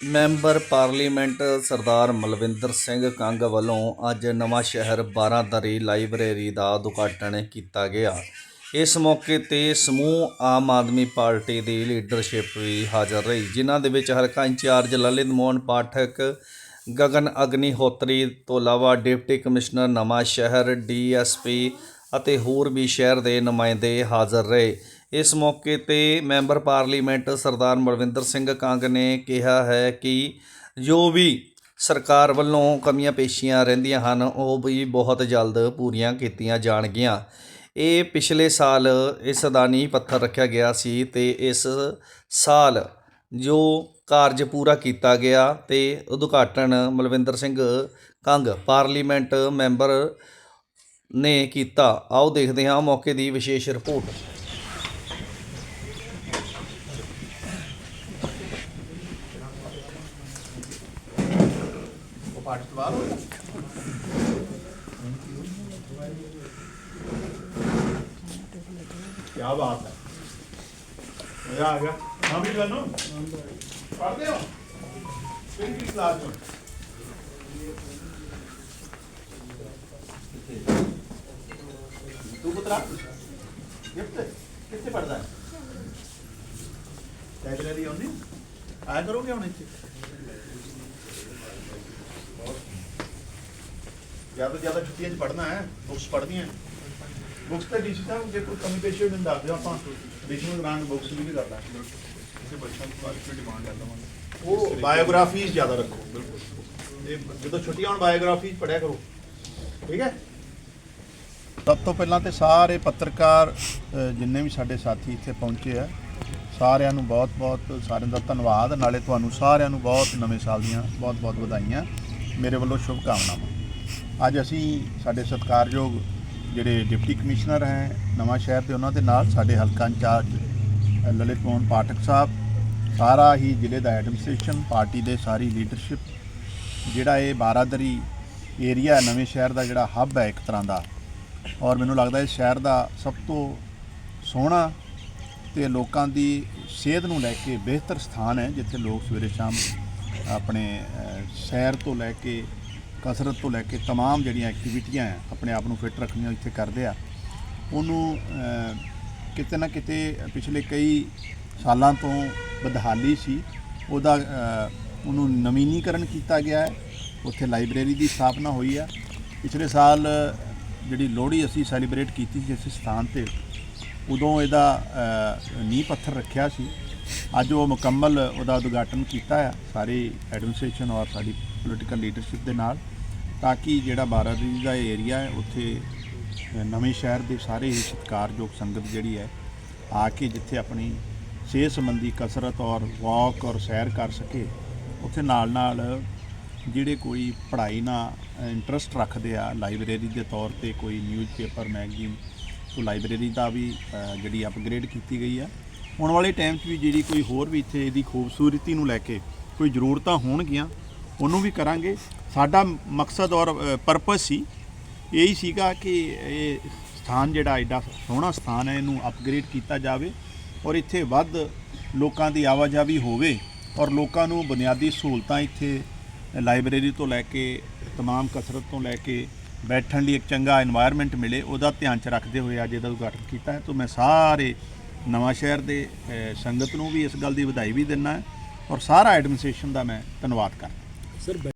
Member parliament Sardar Malvinder Singh Kang ਵੱਲੋਂ ਅੱਜ ਨਵਾਂ ਸ਼ਹਿਰ ਬਾਰਾਂਦਰੀ ਲਾਇਬ੍ਰੇਰੀ ਦਾ ਉਦਘਾਟਨ ਕੀਤਾ ਗਿਆ। ਇਸ ਮੌਕੇ ਤੇ ਸਮੂਹ ਆਮ ਆਦਮੀ ਪਾਰਟੀ ਦੀ ਲੀਡਰਸ਼ਿਪ ਵੀ ਹਾਜ਼ਰ ਰਹੀ, ਜਿਨ੍ਹਾਂ ਦੇ ਵਿੱਚ ਹਲਕਾ ਇੰਚਾਰਜ ਲਲਿਤ ਮੋਹਨ, ਪਾਠਕ ਗਗਨ ਅਗਨੀਹੋਤਰੀ, ਤੋਂ ਇਲਾਵਾ ਡਿਪਟੀ ਕਮਿਸ਼ਨਰ ਨਵਾਂ ਸ਼ਹਿਰ ਡੀਐਸਪੀ ਅਤੇ ਹੋਰ ਵੀ ਸ਼ਹਿਰ ਦੇ ਨੁਮਾਇੰਦੇ ਹਾਜ਼ਰ ਰਹੇ। ਇਸ ਮੌਕੇ ਤੇ ਮੈਂਬਰ ਪਾਰਲੀਮੈਂਟ ਸਰਦਾਰ ਮਲਵਿੰਦਰ ਸਿੰਘ ਕੰਗ ਨੇ ਕਿਹਾ ਹੈ ਕਿ ਜੋ ਵੀ ਸਰਕਾਰ ਵੱਲੋਂ ਕਮੀਆਂ ਪੇਸ਼ੀਆਂ ਰਹਿੰਦੀਆਂ ਹਨ, ਉਹ ਵੀ ਬਹੁਤ ਜਲਦ ਪੂਰੀਆਂ ਕੀਤੀਆਂ ਜਾਣਗੀਆਂ। ਇਹ ਪਿਛਲੇ ਸਾਲ ਇਸ ਦਾ ਨੀਂਹ ਪੱਥਰ ਰੱਖਿਆ ਗਿਆ ਸੀ ਤੇ ਇਸ ਸਾਲ ਜੋ ਕਾਰਜ ਪੂਰਾ ਕੀਤਾ ਗਿਆ ਤੇ ਉਦਘਾਟਨ ਮਲਵਿੰਦਰ ਸਿੰਘ ਕੰਗ, ਪਾਰਲੀਮੈਂਟ ਮੈਂਬਰ ਨੇ ਕੀਤਾ। ਆਓ ਦੇਖਦੇ ਹਾਂ ਮੌਕੇ ਦੀ ਵਿਸ਼ੇਸ਼ ਰਿਪੋਰਟ। ਕੀ ਬਾਤ ਹੈ। ਮਜ਼ਾ ਆ ਗਿਆ। ਹਾਂ ਵੀ ਤੁਹਾਨੂੰ ਪੜ੍ਹਦੇ ਹੋ? ਕਿਹੜੀ ਕਿਹੜੀ ਕਲਾਸ ਚ? ਤੂੰ ਪੁੱਤਰਾ? ਗਿਫਟ ਕਿੱਥੇ ਪੜਦਾ ਹੈ? ਲਾਇਬ੍ਰੇਰੀ ਆਉਂਦੀ ਆਇਆ ਕਰੋਗੇ ਹੁਣ ਇੱਥੇ? ਜ਼ਿਆਦਾ ਤੋਂ ਜ਼ਿਆਦਾ ਛੁੱਟੀਆਂ 'ਚ ਪੜ੍ਹਨਾ ਹੈ ਬੁੱਕਸ ਪੜ੍ਹਨੀਆਂ ਬੁੱਕਸ ਤੇ ਡੀਸੀ ਸਾਹਿਬ ਜੇ ਕੋਈ ਕਮੀ ਪੇਸ਼ੀ ਹੋਈ ਮੈਨੂੰ ਦੱਸ ਦਿਓ ਆਪਾਂ। ਐਡੀਸ਼ਨਲ ਗ੍ਰਾਂਟ ਬੁੱਕਸ ਵੀ ਕਰ ਦਾਂਗੇ ਕਿਸੇ ਬੱਚਿਆਂ ਨੂੰ ਕਾਲਜ ਡਿਮਾਂਡ ਕਰ ਲਵਾਂਗੇ ਉਹ ਬਾਇਓਗ੍ਰਾਫੀਜ਼ ਜ਼ਿਆਦਾ ਰੱਖੋ। ਇਹ ਜਦੋਂ ਛੁੱਟੀਆਂ ਹੋਣ ਬਾਇਓਗ੍ਰਾਫੀਜ਼ ਪੜ੍ਹਿਆ ਕਰੋ। ਠੀਕ ਹੈ? ਸਭ ਤੋਂ ਪਹਿਲਾਂ ਤੇ ਸਾਰੇ ਪੱਤਰਕਾਰ ਜਿੰਨੇ ਵੀ ਸਾਡੇ ਸਾਥੀ ਇੱਥੇ ਪਹੁੰਚੇ ਆ ਸਾਰਿਆਂ ਨੂੰ ਬਹੁਤ-ਬਹੁਤ ਸਾਰਿਆਂ ਦਾ ਧੰਨਵਾਦ। ਨਾਲੇ ਤੁਹਾਨੂੰ ਸਾਰਿਆਂ ਨੂੰ ਬਹੁਤ ਨਵੇਂ ਸਾਲ ਦੀਆਂ ਬਹੁਤ-ਬਹੁਤ ਵਧਾਈਆਂ। ਮੇਰੇ ਵੱਲੋਂ ਸ਼ੁਭ ਕਾਮਨਾਵਾਂ ਅੱਜ ਅਸੀਂ ਸਾਡੇ ਸਤਿਕਾਰਯੋਗ ਜਿਹੜੇ ਡਿਪਟੀ ਕਮਿਸ਼ਨਰ ਹੈ ਨਵਾਂ ਸ਼ਹਿਰ ਦੇ ਉਹਨਾਂ ਦੇ ਨਾਲ ਸਾਡੇ ਹਲਕਾ ਇੰਚਾਰਜ ਲਲਿਤ ਮੋਹਨ ਪਾਠਕ ਸਾਹਿਬ, ਸਾਰਾ ਹੀ ਜ਼ਿਲ੍ਹੇ ਦਾ ਐਡਮਿਨਿਸਟ੍ਰੇਸ਼ਨ, ਪਾਰਟੀ ਦੇ ਸਾਰੀ ਲੀਡਰਸ਼ਿਪ, ਜਿਹੜਾ ਇਹ ਬਾਰਾਦਰੀ ਏਰੀਆ ਨਵੇਂ ਸ਼ਹਿਰ ਦਾ ਜਿਹੜਾ ਹੱਬ ਹੈ ਇੱਕ ਤਰ੍ਹਾਂ ਦਾ। ਔਰ ਮੈਨੂੰ ਲੱਗਦਾ ਇਸ ਸ਼ਹਿਰ ਦਾ ਸਭ ਤੋਂ ਸੋਹਣਾ ਤੇ ਲੋਕਾਂ ਦੀ ਸਿਹਤ ਨੂੰ ਲੈ ਕੇ ਬਿਹਤਰ ਸਥਾਨ ਹੈ, ਜਿੱਥੇ ਲੋਕ ਸਵੇਰੇ ਸ਼ਾਮ ਆਪਣੇ ਸ਼ਹਿਰ ਤੋਂ ਲੈ ਕੇ ਕਸਰਤ ਤੋਂ ਲੈ ਕੇ तमाम ਜਿਹੜੀਆਂ ਐਕਟੀਵਿਟੀਆਂ ਹੈ ਆਪਣੇ ਆਪ ਨੂੰ ਫਿੱਟ ਰੱਖਣੀਆਂ ਇੱਥੇ ਕਰਦੇ ਆ ਉਹਨੂੰ ਅ, ਕਿਤੇ ਨਾ ਕਿਤੇ ਪਿਛਲੇ ਕਈ ਸਾਲਾਂ ਤੋਂ ਬਦਹਾਲੀ ਸੀ ਉਹਦਾ ਅ, ਉਹਨੂੰ ਨਵੀਨੀਕਰਨ ਕੀਤਾ ਗਿਆ ਹੈ ਉੱਥੇ ਲਾਇਬ੍ਰੇਰੀ ਦੀ ਸਥਾਪਨਾ ਹੋਈ ਹੈ ਪਿਛਲੇ ਸਾਲ ਜਿਹੜੀ ਲੋਹੜੀ ਅਸੀਂ ਸੈਲੀਬ੍ਰੇਟ ਕੀਤੀ ਸੀ ਇਸ ਸਥਾਨ ਤੇ ਉਦੋਂ ਇਹਦਾ ਅ, ਨੀਂਹ ਪੱਥਰ ਰੱਖਿਆ ਸੀ ਅੱਜ ਉਹ ਮੁਕੰਮਲ ਉਹਦਾ ਉਦਘਾਟਨ ਕੀਤਾ ਹੈ ਸਾਰੀ ਐਡਮਿਨਿਸਟ੍ਰੇਸ਼ਨ ਔਰ ਸਾਡੀ ਪੋਲੀਟੀਕਲ ਲੀਡਰਸ਼ਿਪ ਦੇ ਨਾਲ, ਤਾਂ ਕਿ ਜਿਹੜਾ ਬਾਰਾਦਰੀ ਦਾ ਏਰੀਆ ਹੈ, ਉੱਥੇ ਨਵੇਂ ਸ਼ਹਿਰ ਦੇ ਸਾਰੇ ਹੀ ਸਤਿਕਾਰਯੋਗ ਸੰਗਤ ਜਿਹੜੀ ਹੈ, ਆ ਕੇ ਜਿੱਥੇ ਆਪਣੀ ਸਿਹਤ ਸੰਬੰਧੀ ਕਸਰਤ ਔਰ ਵਾਕ ਔਰ ਸੈਰ ਕਰ ਸਕੇ, ਉੱਥੇ ਨਾਲ ਨਾਲ ਜਿਹੜੇ ਕੋਈ ਪੜ੍ਹਾਈ ਨਾਲ ਇੰਟਰਸਟ ਰੱਖਦੇ ਆ ਲਾਇਬ੍ਰੇਰੀ ਦੇ ਤੌਰ ਤੇ ਕੋਈ ਨਿਊਜ਼ਪੇਪਰ ਮੈਗਜ਼ੀਨ ਤੋਂ ਲਾਇਬ੍ਰੇਰੀ ਦਾ ਵੀ ਜਿਹੜੀ ਅਪਗ੍ਰੇਡ ਕੀਤੀ ਗਈ ਆ। ਆਉਣ ਵਾਲੇ ਟਾਈਮ 'ਚ ਵੀ ਜਿਹੜੀ ਕੋਈ ਹੋਰ ਵੀ ਇੱਥੇ ਇਹਦੀ ਖੂਬਸੂਰਤੀ ਨੂੰ ਲੈ ਕੇ ਕੋਈ ਜ਼ਰੂਰਤਾਂ ਹੋਣਗੀਆਂ ਉਹਨੂੰ ਵੀ ਕਰਾਂਗੇ। ਸਾਡਾ ਮਕਸਦ ਔਰ ਪਰਪਸ ਸੀ, ਇਹ ਹੀ ਸੀਗਾ ਕਿ ਇਹ ਸਥਾਨ ਜਿਹੜਾ ਐਡਾ ਸੋਹਣਾ ਸਥਾਨ ਹੈ, ਇਹਨੂੰ ਅਪਗ੍ਰੇਡ ਕੀਤਾ ਜਾਵੇ ਔਰ ਇੱਥੇ ਵੱਧ ਲੋਕਾਂ ਦੀ ਆਵਾਜਾਈ ਹੋਵੇ ਔਰ ਲੋਕਾਂ ਨੂੰ ਬੁਨਿਆਦੀ ਸਹੂਲਤਾਂ ਇੱਥੇ ਲਾਇਬ੍ਰੇਰੀ ਤੋਂ ਲੈ ਕੇ, ਤਮਾਮ ਕਸਰਤ ਤੋਂ ਲੈ ਕੇ ਬੈਠਣ ਲਈ ਇੱਕ ਚੰਗਾ এনवायरमेंट ਮਿਲੇ, ਉਹਦਾ ਧਿਆਨ ਚ ਰੱਖਦੇ ਹੋਏ ਅੱਜ ਇਹਦਾ ਉਦਘਾਟਨ ਕੀਤਾ ਹੈ। ਤੋਂ ਮੈਂ ਸਾਰੇ ਨਵਾਂ ਸ਼ਹਿਰ ਦੇ ਸੰਗਤ ਨੂੰ ਵੀ ਇਸ ਗੱਲ ਦੀ ਵਧਾਈ ਵੀ ਦਿੰਨਾ ਔਰ ਸਾਰਾ ਐਡਮਿਨਿਸਟ੍ਰੇਸ਼ਨ ਦਾ ਮੈਂ ਧੰਨਵਾਦ ਕਰਦਾ serba